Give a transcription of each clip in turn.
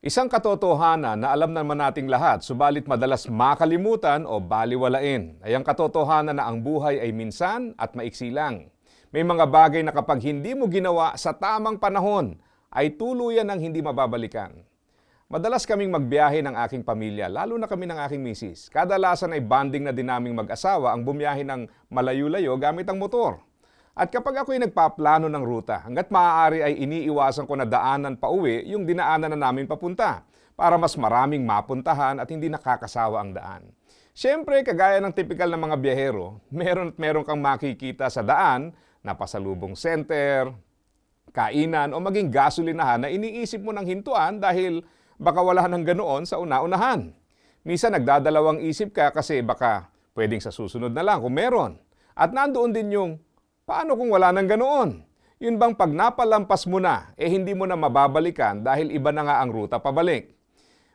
Isang katotohanan na alam naman nating lahat, subalit madalas makalimutan o baliwalain, ay ang katotohanan na ang buhay ay minsan at maiksi lang. May mga bagay na kapag hindi mo ginawa sa tamang panahon, ay tuluyan ng hindi mababalikan. Madalas kaming magbiyahe ng aking pamilya, lalo na kami ng aking misis. Kadalasan ay banding na din naming mag-asawa ang bumiyahe ng malayo-layo gamit ang motor. At kapag ako'y nagpaplano ng ruta, hanggat maaari ay iniiwasan ko na daanan pa uwi yung dinaanan na namin papunta para mas maraming mapuntahan at hindi nakakasawa ang daan. Siyempre, kagaya ng tipikal na mga biyahero, meron at meron kang makikita sa daan na pasalubong center, kainan o maging gasolinahan na iniisip mo ng hintuan dahil baka wala ng ganoon sa una-unahan. Misa nagdadalawang isip ka kasi baka pwedeng sa susunod na lang kung meron. At nandoon din yung paano kung wala ng ganoon? Yun bang pag napalampas mo na, eh hindi mo na mababalikan dahil iba na nga ang ruta pabalik.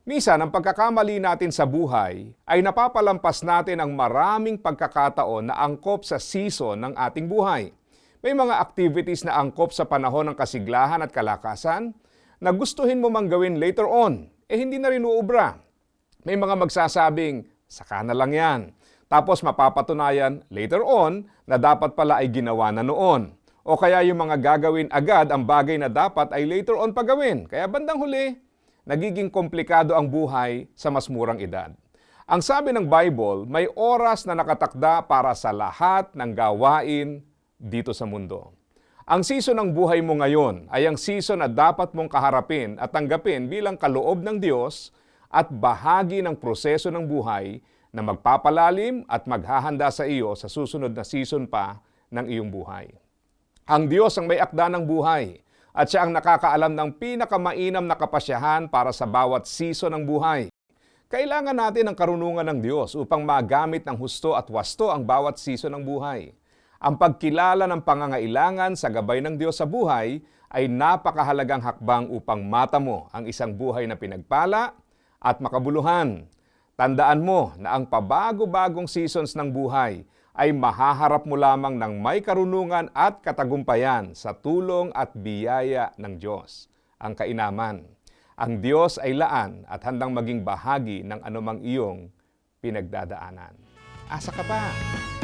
Misa ang pagkakamali natin sa buhay ay napapalampas natin ang maraming pagkakataon na angkop sa season ng ating buhay. May mga activities na angkop sa panahon ng kasiglahan at kalakasan na gustuhin mo mang gawin later on, eh hindi na rin uubra. May mga magsasabing, saka na lang yan. Tapos mapapatunayan later on na dapat pala ay ginawa na noon. O kaya yung mga gagawin agad ang bagay na dapat ay later on pa gawin. Kaya bandang huli, nagiging komplikado ang buhay sa mas murang edad. Ang sabi ng Bible, may oras na nakatakda para sa lahat ng gawain dito sa mundo. Ang season ng buhay mo ngayon ay ang season na dapat mong kaharapin at tanggapin bilang kaloob ng Diyos at bahagi ng proseso ng buhay na magpapalalim at maghahanda sa iyo sa susunod na season pa ng iyong buhay. Ang Diyos ang may akda ng buhay at siya ang nakakaalam ng pinakamainam na kapasyahan para sa bawat season ng buhay. Kailangan natin ang karunungan ng Diyos upang magamit ng husto at wasto ang bawat season ng buhay. Ang pagkilala ng pangangailangan sa gabay ng Diyos sa buhay ay napakahalagang hakbang upang mata mo ang isang buhay na pinagpala at makabuluhan. Tandaan mo na ang pabago-bagong seasons ng buhay ay mahaharap mo lamang ng may karunungan at katagumpayan sa tulong at biyaya ng Diyos. Ang kainaman, ang Diyos ay laan at handang maging bahagi ng anumang iyong pinagdadaanan. Asa ka pa?